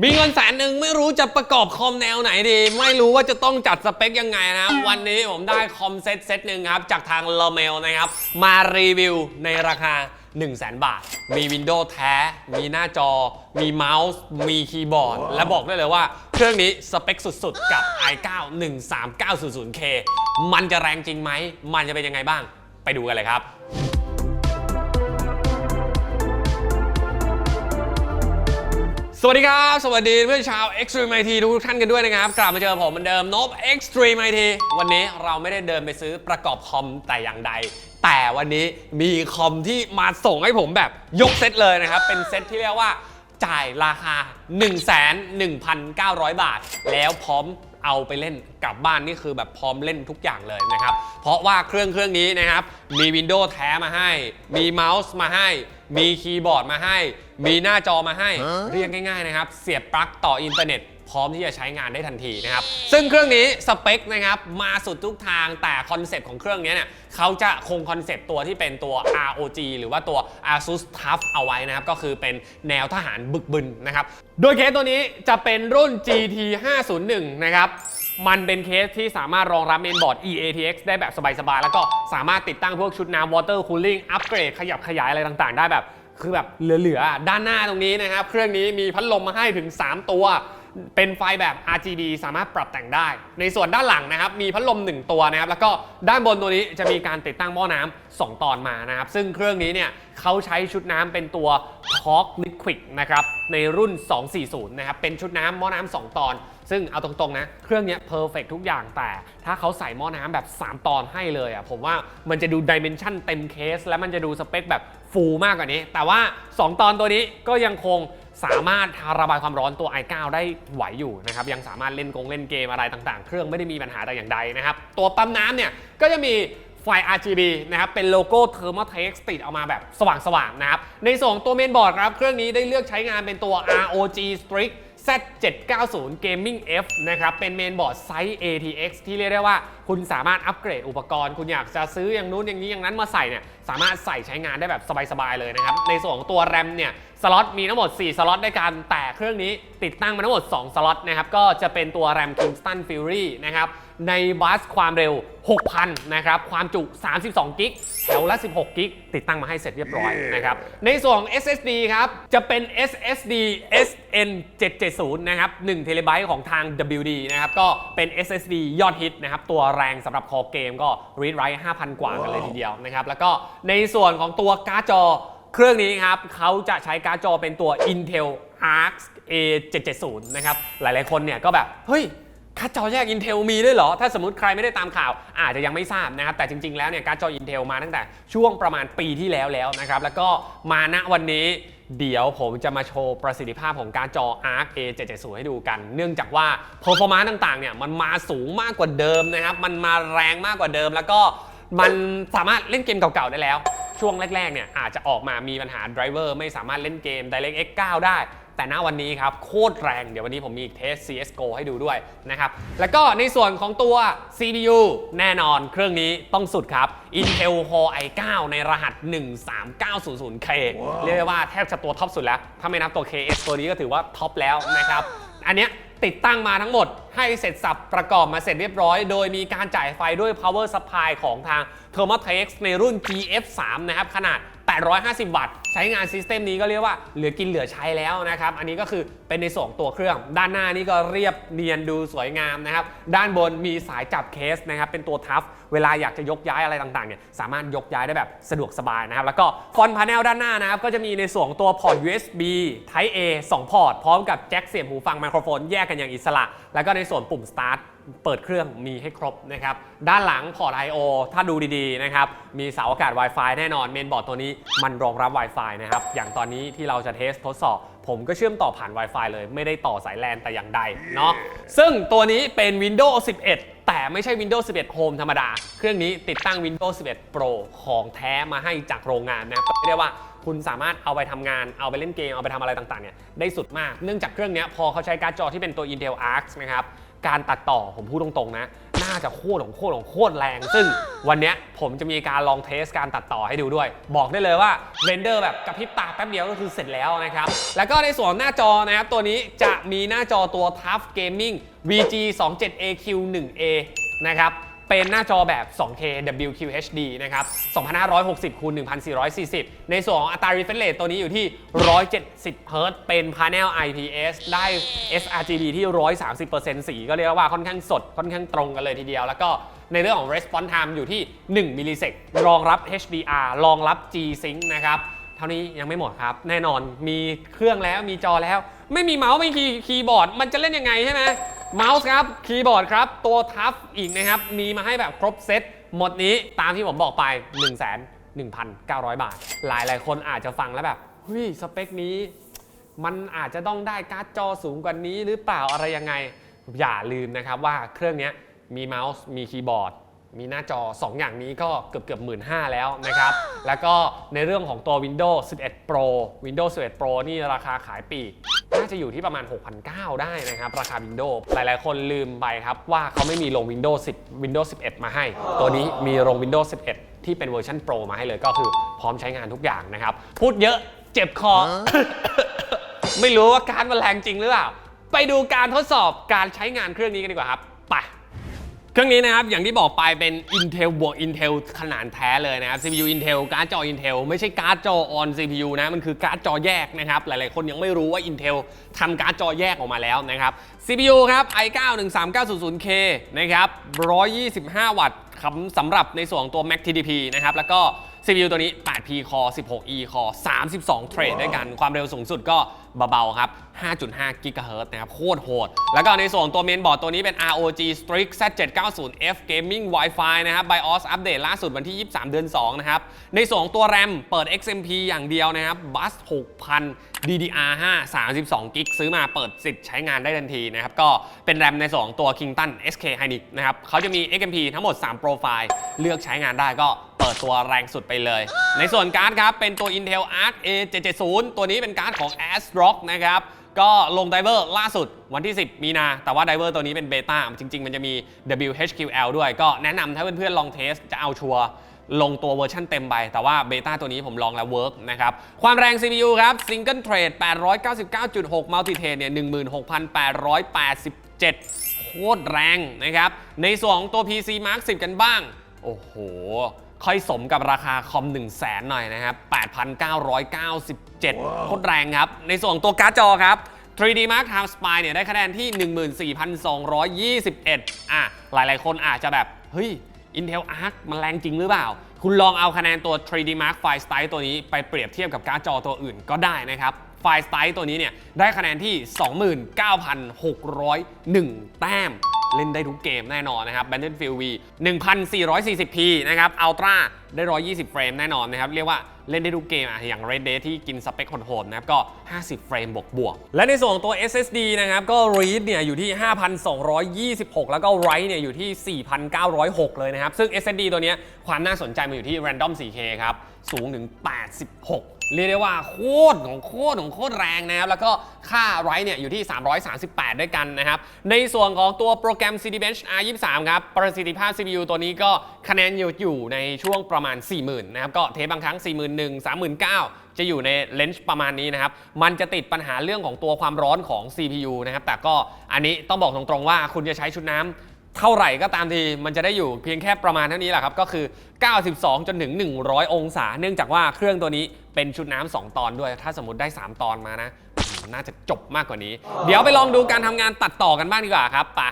มีเงินแสนหนึ่งไม่รู้จะประกอบคอมแนวไหนดี ไม่รู้ว่าจะต้องจัดสเปคยังไงนะครับวันนี้ผมได้คอมเซ็ตเซ็ตหนึ่งครับ จากทางเลเมลนะครับ มารีวิวในราคา 1 0 0 0 0แบาท มีวินโดว์แท้ มีหน้าจอ มีเมาส์ มีคีย์บอร์ด และบอกได้เลยว่าเครื่องนี้สเปคสุดๆ กับ i9 13900K มันจะแรงจริงไหม มันจะเป็นยังไงบ้าง ไปดูกันเลยครับ สวัสดีครับ สวัสดีเพื่อนชาว Extreme IT ทุกท่านกันด้วยนะครับ กลับมาเจอผมเหมือนเดิมนบ Extreme IT วันนี้เราไม่ได้เดินไปซื้อประกอบคอมแต่อย่างใด แต่วันนี้มีคอมที่มาส่งให้ผมแบบยกเซตเลยนะครับ เป็นเซตที่เรียกว่าจ่ายราคา 1 1 9 0 0 บาท แล้วพร้อมเอาไปเล่นกลับบ้านนี่คือแบบพร้อมเล่นทุกอย่างเลยนะครับ เพราะว่าเครื่องเครื่องนี้นะครับ มีวินโดว์แท้มาให้ มีเมาส์มาให้ มีคีย์บอร์ดมาให้ มีหน้าจอมาให้ เรียกง่ายๆนะครับ เสียบปลั๊กต่ออินเทอร์เน็ต พร้อมที่จะใช้งานได้ทันทีนะครับ ซึ่งเครื่องนี้สเปคนะครับมาสุดทุกทางแต่คอนเซปต์ของเครื่องนี้เนี่ยเขาจะคงคอนเซปต์ตัวที่เป็นตัว ROG หรือว่าตัว ASUS TUF เอาไว้นะครับ ก็คือเป็นแนวทหารบึกบึนนะครับ โดยเคสตัวนี้จะเป็นรุ่น GT 501นะครับ มันเป็นเคสที่สามารถรองรับเมนบอร์ด EATX ได้แบบสบายๆ แล้วก็สามารถติดตั้งพวกชุดน้ำ water cooling อัปเกรด ขยับขยายอะไรต่างๆ ได้แบบ คือแบบเหลือๆ ด้านหน้าตรงนี้นะครับ เครื่องนี้มีพัดลมมาให้ถึง 3 ตัว เป็นไฟแบบ RGB สามารถปรับแต่งได้ ในส่วนด้านหลังนะครับ มีพัดลม 1 ตัวนะครับ แล้วก็ด้านบนตัวนี้จะมีการติดตั้งหม้อน้ำ2ตอนมานะครับ ซึ่งเครื่องนี้เนี่ยเขาใช้ชุดน้ำเป็นตัว Torque Liquid นะครับ ในรุ่น 240 นะครับ เป็นชุดน้ำหม้อน้ำ2ตอนซึ่งเอาตรงๆนะเครื่องนี้เพอร์เฟกทุกอย่างแต่ถ้าเขาใส่หม้อน้ำแบบ 3 ตอนให้เลยอะผมว่ามันจะดูดิเมนชันเต็มเคส และมันจะดูสเปคแบบฟูมากกว่านี้ แต่ว่า 2 ตอนตัวนี้ก็ยังคงสามารถระบายความร้อนตัว i9 ได้ไหวอยู่นะครับ ยังสามารถเล่นกงเล่นเกมอะไรต่างๆ เครื่องไม่ได้มีปัญหาแต่อย่างใดนะครับ ตัวปั๊มน้ำเนี่ยก็จะมีไฟ RGB นะครับ เป็นโลโก้ Thermaltake ติดออกมาแบบสว่างๆนะครับ ในส่วนของตัวเมนบอร์ดครับ เครื่องนี้ได้เลือกใช้งานเป็นตัว ROG Strix Z790 Gaming F นะครับเป็นเมนบอร์ดไซส์ ATX ที่เรียกได้ว่า คุณสามารถอัปเกรดอุปกรณ์ คุณอยากจะซื้ออย่างนู้นอย่างนี้อย่างนั้นมาใส่เนี่ยสามารถใส่ใช้งานได้แบบสบาย ๆ เลยนะครับ ในส่วนของตัวแรมเนี่ยสล็อตมีทั้งหมด 4 สล็อตด้วยกันแต่เครื่องนี้ติดตั้งมาทั้งหมด 2 สล็อตนะครับก็จะเป็นตัวแรม Kingston Fury นะครับ ในบัสความเร็ว 6,000 นะครับ ความจุ 32 กิก แถวละ 16 กิก ติดตั้งมาให้เสร็จเรียบร้อยนะครับ ในส่วนของ SSD ครับ จะเป็น SSD SN 770 นะครับ1 t b ของทาง WD นะครับ ก็เป็น SSD ยอดฮิตนะครับ ตัวแรงสำหรับคอเกมก็ read write 5,000 กว่ากันเลยทีเดียวนะครับ แล้วก็ในส่วนของตัวการ์ดจอเครื่องนี้ครับเขาจะใช้การ์ดจอเป็นตัว Intel Arc A770 นะครับ หลายๆ คนเนี่ยก็แบบ เฮ้ย การ์ดจอแยก Intel มีด้วยเหรอ ถ้าสมมติใครไม่ได้ตามข่าว อาจจะยังไม่ทราบนะครับ แต่จริง ๆ แล้วเนี่ยการ์ดจอ Intel มาตั้งแต่ช่วงประมาณปีที่แล้วแล้วนะครับ แล้วก็มาณวันนี้เดี๋ยวผมจะมาโชว์ประสิทธิภาพของการ์ดจอ Arc A770 ให้ดูกัน เนื่องจากว่า performance ต่างๆ เนี่ยมันมาสูงมากกว่าเดิมนะครับ มันมาแรงมากกว่าเดิม แล้วก็มันสามารถเล่นเกมเก่าๆ ได้แล้ว ช่วงแรกๆ เนี่ยอาจจะออกมามีปัญหาไดรเวอร์ไม่สามารถเล่นเกม DirectX 9 ได้ แต่ณวันนี้ครับโคตรแรงเดี๋ยววันนี้ผมมีอีกเทส CSGO ให้ดูด้วยนะครับ แล้วก็ในส่วนของตัว CPU แน่นอนเครื่องนี้ต้องสุดครับ Intel Core i9 ในรหัส 13900K เรียกได้ว่าแทบจะตัวท็อปสุดแล้ว ถ้าไม่นับตัว KS ตัวนี้ก็ถือว่าท็อปแล้วนะครับ อันเนี้ยติดตั้งมาทั้งหมดให้เสร็จสับประกอบมาเสร็จเรียบร้อย โดยมีการจ่ายไฟด้วย power supply ของทาง Thermaltake ในรุ่น GF3 นะครับขนาด 850 วัตต์ ใช้งานซิสเต็มนี้ก็เรียกว่าเหลือกินเหลือใช้แล้วนะครับ อันนี้ก็คือเป็นในส่วนของตัวเครื่อง ด้านหน้านี่ก็เรียบเนียนดูสวยงามนะครับ ด้านบนมีสายจับเคสนะครับ เป็นตัวทัฟ เวลาอยากจะยกย้ายอะไรต่างๆเนี่ย สามารถยกย้ายได้แบบสะดวกสบายนะครับ แล้วก็ฟอนต์พาเนลด้านหน้านะครับ ก็จะมีในส่วนของตัวพอร์ต USB Type A 2 พอร์ต พร้อมกับแจ็คเสียบหูฟังไมโครโฟนแยกกันอย่างอิสระ แล้วก็ในส่วนปุ่ม start เปิดเครื่องมีให้ครบนะครับ ด้านหลังพอร์ต I/O ถ้าดูดีๆนะครับ มีเสาอากาศ Wi-Fi แน่นอนเมนบอร์ดตัวนี้มันรองรับ Wi-Fi นะครับ อย่างตอนนี้ที่เราจะเทสทดสอบ ผมก็เชื่อมต่อผ่าน Wi-Fi เลยไม่ได้ต่อสายแลนแต่อย่างใดเนาะซึ่งตัวนี้เป็น Windows 11 แต่ไม่ใช่ Windows 11 Home ธรรมดา เครื่องนี้ติดตั้ง Windows 11 Pro ของแท้มาให้จากโรงงานนะครับก็เรียกว่าคุณสามารถเอาไปทำงาน เอาไปเล่นเกม เอาไปทำอะไรต่างๆเนี่ยได้สุดมาก เนื่องจากเครื่องเนี้ยพอเขาใช้การ์ดจอที่เป็นตัว Intel Arc นะครับ การตัดต่อผมพูดตรงๆนะ น่าจะโคตรของโคตรของโคตรแรง ซึ่งวันเนี้ยผมจะมีการลองเทสการตัดต่อให้ดูด้วย บอกได้เลยว่าเรนเดอร์แบบกระพริบตาแป๊บเดียวก็คือเสร็จแล้วนะครับ แล้วก็ในส่วนหน้าจอนะครับ ตัวนี้จะมีหน้าจอตัว Tough Gaming VG 27AQ 1A นะครับ เป็นหน้าจอแบบ 2K WQHD นะครับ 2560คูณ1440 ในส่วนของอัตรา refresh rate ตัวนี้อยู่ที่ 170 Hz เป็น panel IPS ได้ sRGB ที่ 130%สีก็เรียกว่าค่อนข้างสด ค่อนข้างตรงกันเลยทีเดียว แล้วก็ในเรื่องของ response time อยู่ที่ 1มิลลิเซกรองรับ HDR รองรับ G-Sync นะครับเท่านี้ยังไม่หมดครับ แน่นอนมีเครื่องแล้วมีจอแล้ว ไม่มีเมาส์ไม่มีคีย์บอร์ด มันจะเล่นยังไงใช่ไหม เมาส์ครับคีย์บอร์ดครับ ตัวทัฟอีกนะครับ มีมาให้แบบครบเซตหมดนี้ตามที่ผมบอกไป 1 1 9 0 0 บาทหลายหลายๆ คนอาจจะฟังแล้วแบบเฮ้ยสเปคนี้ มันอาจจะต้องได้การ์ดจอสูงกว่านี้หรือเปล่าอะไรยังไง อย่าลืมนะครับว่าเครื่องนี้มีเมาส์มีคีย์บอร์ด มีหน้าจอ 2 อย่างนี้ก็เกือบเกือบหมื่นห้าแล้วนะครับ แล้วก็ในเรื่องของตัว Windows 11 Pro Windows 11 Pro นี่ราคาขายปลีกน่าจะอยู่ที่ประมาณ 6,900 ได้นะครับ ราคา Windows หลายๆ คนลืมไปครับว่าเขาไม่มีลง Windows 10 Windows 11 มาให้ ตัวนี้มีลง Windows 11 ที่เป็นเวอร์ชัน Pro มาให้เลยก็คือพร้อมใช้งานทุกอย่างนะครับ พูดเยอะเจ็บคอ ไม่รู้ว่าการดมันแรงจริงหรือเปล่า ไปดูการทดสอบการใช้งานเครื่องนี้กันดีกว่าครับ ไป เครื่องนี้นะครับ อย่างที่บอกไปเป็น Intel บวก Intel ขนาดแท้เลยนะครับ CPU Intel การ์ดจอ Intel ไม่ใช่การ์ดจอ on CPU นะ มันคือการ์ดจอแยกนะครับ หลายๆ คนยังไม่รู้ว่า Intel ทำการ์ดจอแยกออกมาแล้วนะครับ CPU ครับ i9 13900K นะครับ 125 วัตต์คำสำหรับในส่วนของตัว Mac TDP นะครับ แล้วก็ CPU ตัวนี้ 8P Core 16E Core 32 เทรดด้วยกัน ความเร็วสูงสุดก็ เบาๆครับ 5.5 GHz นะครับ โคตรโหด แล้วก็ในส่วนตัวเมนบอร์ดตัวนี้เป็น ROG Strix Z790F Gaming Wi-Fi นะครับ BIOS อัปเดตล่าสุดวันที่ 23 เดือน 2 นะครับ ในส่วนตัว RAM เปิด XMP อย่างเดียวนะครับ Bus 6000 DDR5 32กิกซื้อมาเปิดสิทธิ์ใช้งานได้ทันทีนะครับ ก็เป็น RAM ในส่วนของตัว Kingston SK Hynix นะครับเขาจะมี XMP ทั้งหมด 3 โปรไฟล์ เลือกใช้งานได้ก็เปิดตัวแรงสุดไปเลย ในส่วนการ์ดครับ เป็นตัว Intel Arc A770 ตัวนี้เป็นการ์ดของ ASRock นะครับก็ลงไดเวอร์ล่าสุดวันที่ 10 มีนา แต่ว่าไดเวอร์ตัวนี้เป็นเบต้าจริง ๆ มันจะมี WHQL ด้วย ก็แนะนำถ้าเพื่อนๆลองเทสจะเอาชัวร์ลงตัวเวอร์ชันเต็มไป แต่ว่าเบต้าตัวนี้ผมลองแล้วเวิร์กนะครับ ความแรง CPU ครับ Single Thread 899.6 Multi Thread เนี่ย 16,887 โคตรแรงนะครับ ในส่วนของตัว PC Mark 10 กันบ้าง โอ้โห ค่อยสมกับราคาคอม 1 0 0 0 0แสนหน่อยนะครับ 8,997โคตรแรงครับ ในส่วนของตัวการ์ดจอครับ 3D Mark Time Spy เนี่ยได้คะแนนที่ 14,221 อะ หลายๆ คนอาจจะแบบ เฮ้ย Intel Arc มันแรงจริงหรือเปล่า คุณลองเอาคะแนนตัว 3D Mark File Style ตัวนี้ไปเปรียบเทียบกับการ์ดจอตัวอื่นก็ได้นะครับไฟล์สไตล์ตัวนี้เนี่ยได้คะแนนที่ 29,601 แต้ม เล่นได้ทุกเกมแน่นอนนะครับ Battlefield V 1440p นะครับ Ultra ได้ 120 เฟรมแน่นอนนะครับ เรียกว่าเล่นได้ทุกเกมอะอย่าง Red Dead ที่กินสเปคโหดๆนะครับ ก็ 50 เฟรมบวกบวก และในส่วนของตัว SSD นะครับ ก็ Read เนี่ยอยู่ที่ 5,226 แล้วก็ Write เนี่ยอยู่ที่ 4,906 เลยนะครับ ซึ่ง SSD ตัวเนี้ยความน่าสนใจมันอยู่ที่ Random 4K ครับ สูงถึง 86 เรียกได้ว่าโคตรของโคตรของโคตรแรงนะครับ แล้วก็ค่าไรเนี่ยอยู่ที่ 338 ด้วยกันนะครับ ในส่วนของตัวโปรแกรม CD Bench R23 ครับ ประสิทธิภาพ CPU ตัวนี้ก็คะแนนอยู่อยู่ในช่วงประมาณ 40,000 นะครับ ก็เทบางครั้ง 41,000 39,000จะอยู่ในเลนส์ประมาณนี้นะครับ มันจะติดปัญหาเรื่องของตัวความร้อนของ CPU นะครับ แต่ก็อันนี้ต้องบอกตรงๆว่าคุณจะใช้ชุดน้ำ เท่าไหร่ก็ตามทีมันจะได้อยู่เพียงแค่ประมาณเท่านี้แหละครับ ก็คือ 92 จนถึง 100 องศา เนื่องจากว่าเครื่องตัวนี้เป็นชุดน้ำ2ตอนด้วย ถ้าสมมติได้ 3 ตอนมานะ น่าจะจบมากกว่านี้ เดี๋ยวไปลองดูการทำงานตัดต่อกันบ้างดีกว่าครับไป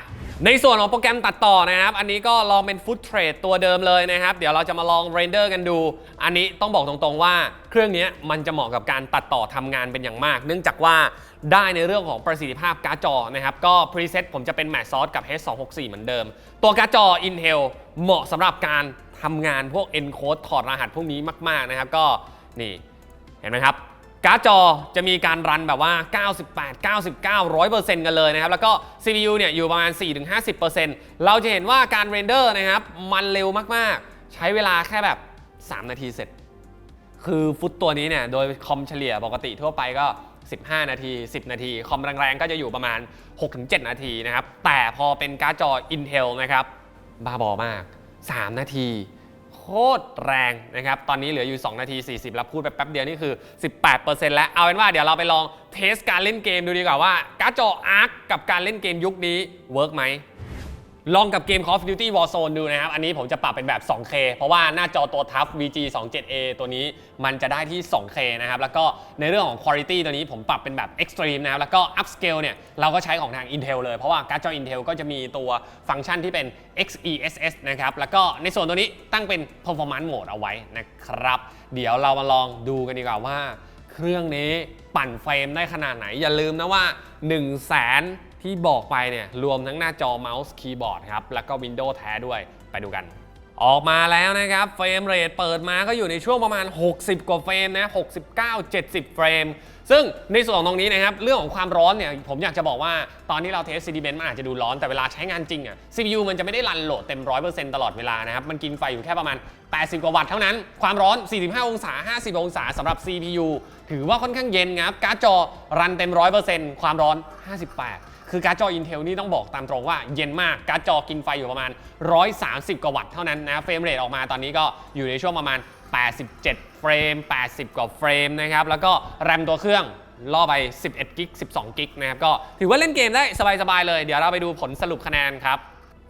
ในส่วนของโปรแกรมตัดต่อนะครับ อันนี้ก็ลองเป็นฟุตเทรดตัวเดิมเลยนะครับ เดี๋ยวเราจะมาลองเรนเดอร์กันดู อันนี้ต้องบอกตรงๆว่า เครื่องนี้มันจะเหมาะกับการตัดต่อทำงานเป็นอย่างมาก เนื่องจากว่า ได้ในเรื่องของประสิทธิภาพการ์ดจอนะครับ ก็พรีเซตผมจะเป็นแมทซอสกับ H264 เหมือนเดิม ตัวการ์ดจอ Intel เหมาะสำหรับการทำงานพวก encode ถอดรหัสพวกนี้มากๆนะครับ ก็นี่เห็นไหมครับการ์ดจอจะมีการรันแบบว่า 98 99 100%กันเลยนะครับ แล้วก็ CPU เนี่ยอยู่ประมาณ 4-50%เราจะเห็นว่าการเรนเดอร์นะครับ มันเร็วมากๆ ใช้เวลาแค่แบบ 3 นาทีเสร็จ คือฟุตตัวนี้เนี่ย โดยคอมเฉลี่ยปกติทั่วไปก็ 15 นาที 10 นาที คอมแรงๆ ก็จะอยู่ประมาณ 6-7 นาทีนะครับ แต่พอเป็นการ์ดจอ Intel นะครับบ้าบอมาก 3 นาที โคตรแรงนะครับ ตอนนี้เหลืออยู่ 2 นาที 40 แล้วพูดไปแป๊บเดียวนี่คือ 18%แล้ว เอาเป็นว่าเดี๋ยวเราไปลองเทสการเล่นเกมดูดีกว่าว่าการ์ดจอ ARC กับการเล่นเกมยุคนี้เวิร์กไหม ลองกับเกม Call of Duty Warzone ดูนะครับ อันนี้ผมจะปรับเป็นแบบ 2K เพราะว่าหน้าจอตัวทับ VG 27A ตัวนี้มันจะได้ที่ 2K นะครับ แล้วก็ในเรื่องของ Quality ตัวนี้ผมปรับเป็นแบบ Extreme นะครับ แล้วก็ Upscale เนี่ย เราก็ใช้ของทาง Intel เลย เพราะว่าการ์ดจอ Intel ก็จะมีตัวฟังก์ชันที่เป็น XeSS นะครับ แล้วก็ในส่วนตัวนี้ตั้งเป็น Performance Mode เอาไว้นะครับ เดี๋ยวเรามาลองดูกันดีกว่าว่า เครื่องนี้ปั่นเฟรมได้ขนาดไหน อย่าลืมนะว่า 1 0 0 0 0แสน ที่บอกไปเนี่ยรวมทั้งหน้าจอเมาส์คีย์บอร์ดครับแล้วก็ Windows แท้ด้วยไปดูกัน ออกมาแล้วนะครับเฟรมเรทเปิดมาก็อยู่ในช่วงประมาณ 60 กว่าเฟรมนะ69 70 เฟรม ซึ่งในส่วนของตรงนี้นะครับเรื่องของความร้อนเนี่ยผมอยากจะบอกว่าตอนที่เราเทส CD Bench มันอาจจะดูร้อนแต่เวลาใช้งานจริงอะ CPU มันจะไม่ได้รันโหลดเต็ม 100%ตลอดเวลานะครับมันกินไฟอยู่แค่ประมาณ 80 กว่าวัตต์เท่านั้น ความร้อน 45 องศา 50 องศาสำหรับ CPU ถือว่าค่อนข้างเย็นครับการ์ดจอรันเต็ม 100%ความร้อน 58 คือการ์ดจอ Intel นี่ต้องบอกตามตรงว่าเย็นมากการ์ดจอกินไฟอยู่ประมาณ 130 กว่าวัตต์เท่านั้นนะเฟรมเรทออกมาตอนนี้ก็อยู่ในช่วงประมาณ 87 เฟรม 80 กว่าเฟรมนะครับแล้วก็แรมตัวเครื่องล่อไป 11 กิก 12 กิกนะครับก็ถือว่าเล่นเกมได้สบายๆเลย เดี๋ยวเราไปดูผลสรุปคะแนนครับ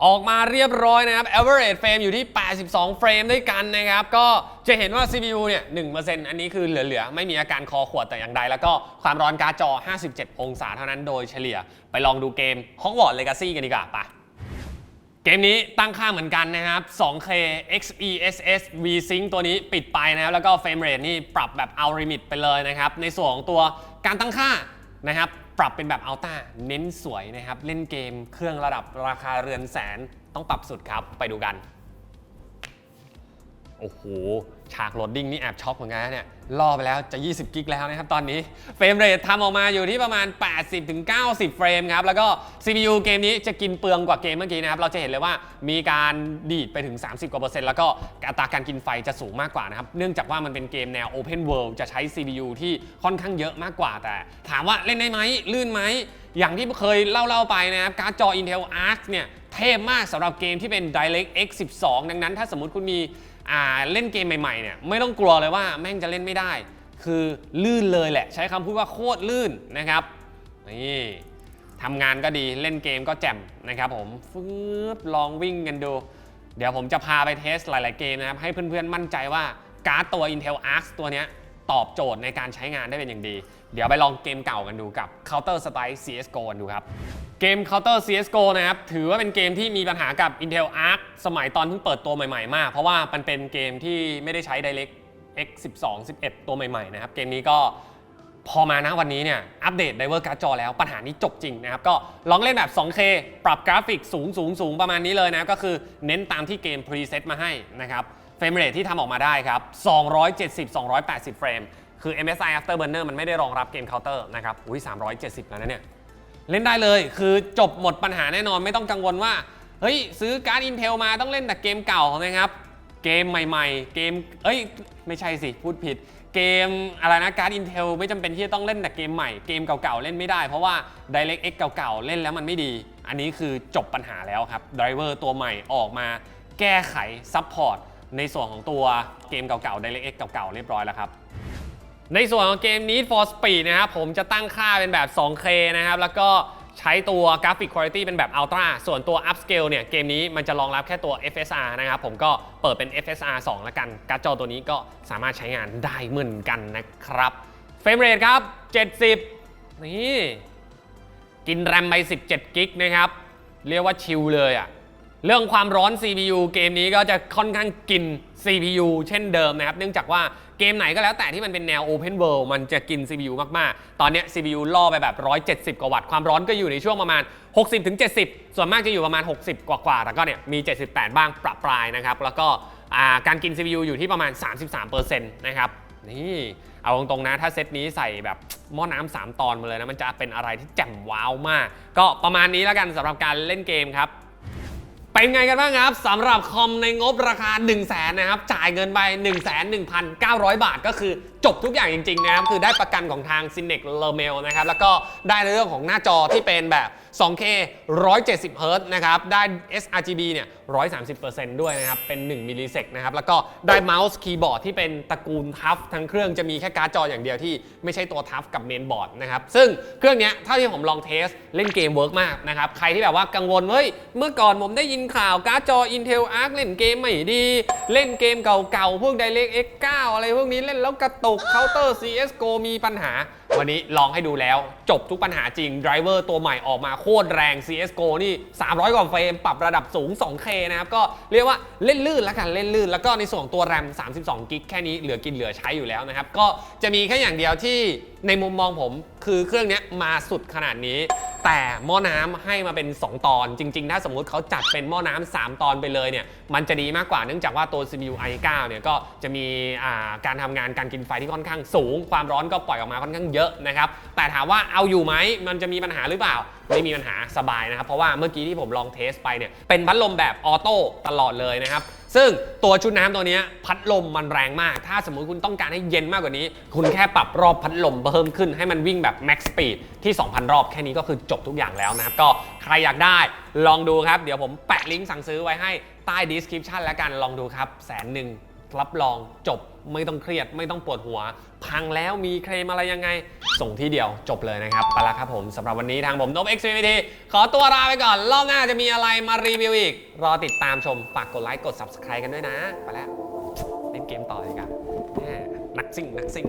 ออกมาเรียบร้อยนะครับ average frame อยู่ที่ 82 เฟรมด้วยกันนะครับ ก็จะเห็นว่า CPU เนี่ย 1%อันนี้คือเหลือ ๆ ไม่มีอาการคอขวดแต่อย่างใด แล้วก็ความร้อนการ์ดจอ 57 องศาเท่านั้นโดยเฉลี่ย ไปลองดูเกม Hogwarts Legacy กันดีกว่าปะเกมนี้ตั้งค่าเหมือนกันนะครับ 2K XeSS V-Sync ตัวนี้ปิดไปนะครับ แล้วก็เฟรมเรทนี่ปรับแบบเอาลิมิตไปเลยนะครับ ในส่วนของตัวการตั้งค่านะครับ ปรับเป็นแบบอัลต้าเน้นสวยนะครับ เล่นเกมเครื่องระดับราคาเรือนแสนต้องปรับสุดครับ ไปดูกัน โอ้โห ฉากโหลดดิ้งนี่แอบช็อกเหมือนกันนะเนี่ย ล่อไปแล้วจะ 20 กิกแล้วนะครับตอนนี้ เฟรมเรททำออกมาอยู่ที่ประมาณ 80-90 เฟรมครับ แล้วก็ CPU เกมนี้จะกินเปลืองกว่าเกมเมื่อกี้นะครับ เราจะเห็นเลยว่ามีการดีดไปถึง 30 กว่าเปอร์เซ็นต์แล้วก็อัตราการกินไฟจะสูงมากกว่านะครับ เนื่องจากว่ามันเป็นเกมแนว Open World จะใช้ CPU ที่ค่อนข้างเยอะมากกว่าแต่ ถามว่าเล่นได้ไหมลื่นไหมอย่างที่เคยเล่าๆไปนะครับการ์ดจอ Intel Arc เนี่ย เทพมากสำหรับเกมที่เป็น DirectX 12 ดังนั้น ถ้าสมมติคุณมีเล่นเกมใหม่ๆเนี่ยไม่ต้องกลัวเลยว่าแม่งจะเล่นไม่ได้ คือลื่นเลยแหละ ใช้คำพูดว่าโคตรลื่นนะครับนี่ทำงานก็ดีเล่นเกมก็แจ่มนะครับผมฟืบลองวิ่งกันดู เดี๋ยวผมจะพาไปเทสหลาย ๆ เกมนะครับ ให้เพื่อน ๆ มั่นใจว่าการ์ดตัว Intel Arc ตัวนี้ตอบโจทย์ในการใช้งานได้เป็นอย่างดี เดี๋ยวไปลองเกมเก่ากันดูกับ Counter Strike CSGO กันดูครับ เกม Counter CSGO นะครับ ถือว่าเป็นเกมที่มีปัญหากับ Intel Arc สมัยตอนเพิ่งเปิดตัวใหม่ๆ มาก เพราะว่ามันเป็นเกมที่ไม่ได้ใช้ Direct X 12 11 ตัวใหม่ๆ นะครับ เกมนี้ก็พอมานะวันนี้เนี่ยอัปเดตไดเวอร์การ์ดจอแล้วปัญหานี้จบจริงนะครับ ก็ลองเล่นแบบ 2K ปรับกราฟิกสูงสูงสูงประมาณนี้เลยนะก็คือเน้นตามที่เกมพรีเซตมาให้นะครับเฟรมเรทที่ทำออกมาได้ครับ 270 280 เฟรม คือ MSI Afterburner มันไม่ได้รองรับเกมเคาน์เตอร์นะครับอุ้ย370 แล้วนะเนี่ย เล่นได้เลยคือจบหมดปัญหาแน่นอนไม่ต้องกังวลว่า เฮ้ย ซื้อการ์ด Intel มาต้องเล่นแต่เกมเก่านะครับ เกมใหม่ๆ เกม เอ้ย ไม่ใช่สิ พูดผิด เกมอะไรนะการ์ด Intel ไม่จำเป็นที่จะต้องเล่นแต่เกมใหม่เกมเก่าๆ เล่นไม่ได้เพราะว่า DirectX เก่าๆ เล่นแล้วมันไม่ดี อันนี้คือจบปัญหาแล้วครับไดรเวอร์ตัวใหม่ออกมา แก้ไขซัพพอร์ตในส่วนของตัวเกมเก่าๆ DirectX เก่าๆ เรียบร้อยแล้วครับ ในส่วนของเกม Need for Speed นะครับผมจะตั้งค่าเป็นแบบ 2K นะครับ แล้วก็ใช้ตัวกราฟิกคุณภาพเป็นแบบ Ultra ส่วนตัว Upscale เนี่ย เกมนี้มันจะรองรับแค่ตัว FSR นะครับ ผมก็เปิดเป็น FSR 2 แล้วกัน การ์ดจอตัวนี้ก็สามารถใช้งานได้เหมือนกันนะครับเฟรมเรทครับ 70 นี่ กินแรมไป 17 กิกนะครับ เรียกว่าชิลเลยอะเรื่องความร้อน CPU เกมนี้ก็จะค่อนข้างกิน CPU เช่นเดิมนะครับ เนื่องจากว่าเกมไหนก็แล้วแต่ที่มันเป็นแนว Open World มันจะกิน CPU มากๆ ตอนนี้ CPU ล่อไปแบบ 170 กว่าวัตต์ ความร้อนก็อยู่ในช่วงประมาณ 60-70 ส่วนมากจะอยู่ประมาณ 60 กว่าๆแต่ก็เนี่ยมี 78 บ้างประปรายนะครับ แล้วก็การกิน CPU อยู่ที่ประมาณ 33%นะครับนี่เอาตรงๆนะถ้าเซตนี้ใส่แบบหม้อน้ำสามตอนมาเลยนะมันจะเป็นอะไรที่แจ่มว้าวมาก ก็ประมาณนี้แล้วกันสำหรับการเล่นเกมครับ เป็นไงกันบ้างครับสำหรับคอมในงบราคา 1 0 0 0 0แสนนะครับจ่ายเงินไป 1 1 9 0 0 บาทก็คือ จบทุกอย่างจริงๆนะครับคือได้ประกันของทาง c i n e x l e m e l นะครับแล้วก็ได้ในเรื่องของหน้าจอที่เป็นแบบ 2K 170 Hz นะครับได้ sRGB เนี่ย 130%ด้วยนะครับเป็น 1 มิลลิเซกนะครับแล้วก็ได้เมาส์คีย์บอร์ดที่เป็นตระกูลทัฟทั้งเครื่องจะมีแค่การ์ดจออย่างเดียวที่ไม่ใช่ตัวทัฟกับเมนบอร์ดนะครับซึ่งเครื่องนี้เท่าที่ผมลองเทสเล่นเกมเวิร์กมากนะครับใครที่แบบว่ากังวลเฮ้ยเมื่อก่อนผมได้ยินข่าวการ์ดจอ Intel Arc เล่นเกมไม่ดี เล่นเกมเก่าๆพวก DirectX 9 อะไรพวกนี้เล่นแล้วกระตุกเคาน์เตอร์ CSGO มีปัญหา วันนี้ลองให้ดูแล้ว จบทุกปัญหาจริงไดรเวอร์ตัวใหม่ออกมาโคตรแรง CSGO นี่ 300 กว่าเฟรม ปรับระดับสูง 2K นะครับ ก็เรียกว่าเล่นลื่นแล้วกันเล่นลื่น แล้วก็ในส่วนตัวแรม 32 กิกแค่นี้เหลือกินเหลือใช้อยู่แล้วนะครับ ก็จะมีแค่อย่างเดียวที่ในมุมมองผมคือเครื่องนี้มาสุดขนาดนี้ แต่หม้อน้ำให้มาเป็น 2 ตอน จริง ๆ ถ้าสมมุติเขาจัดเป็นหม้อน้ำ3ตอนไปเลยเนี่ย มันจะดีมากกว่า เนื่องจากว่าตัว CPU i9 เนี่ยก็จะมีการทำงานการกินไฟที่ค่อนข้างสูง ความร้อนก็ปล่อยออกมาค่อนข้างเยอะนะครับ แต่ถามว่าเอาอยู่ไหม มันจะมีปัญหาหรือเปล่า ไม่มีปัญหาสบายนะครับ เพราะว่าเมื่อกี้ที่ผมลองเทสไปเนี่ย เป็นพัดลมแบบออโต้ตลอดเลยนะครับ ซึ่งตัวชุดน้ำตัวนี้พัดลมมันแรงมาก ถ้าสมมุติคุณต้องการให้เย็นมากกว่านี้ คุณแค่ปรับรอบพัดลมเพิ่มขึ้นให้มันวิ่งแบบ max speed ที่ 2,000 รอบแค่นี้ก็คือจบทุกอย่างแล้วนะครับ ก็ใครอยากได้ลองดูครับ เดี๋ยวผมแปะลิงก์สั่งซื้อไว้ให้ใต้ description แล้วกันลองดูครับแสนหนึ่งรับรองจบ ไม่ต้องเครียดไม่ต้องปวดหัว พังแล้วมีเคลมอะไรยังไง ส่งที่เดียวจบเลยนะครับไปละครับผมสำหรับวันนี้ทางผมนบ x อ็กซ์ขอตัวลาไปก่อน รอบหน้าจะมีอะไรมารีวิวอีก รอติดตามชมฝากกดไลค์กด subscribe กันด้วยนะ ไปแล้ว เล่นเกมต่อเลยกันนักซิ่งนักซิ่ง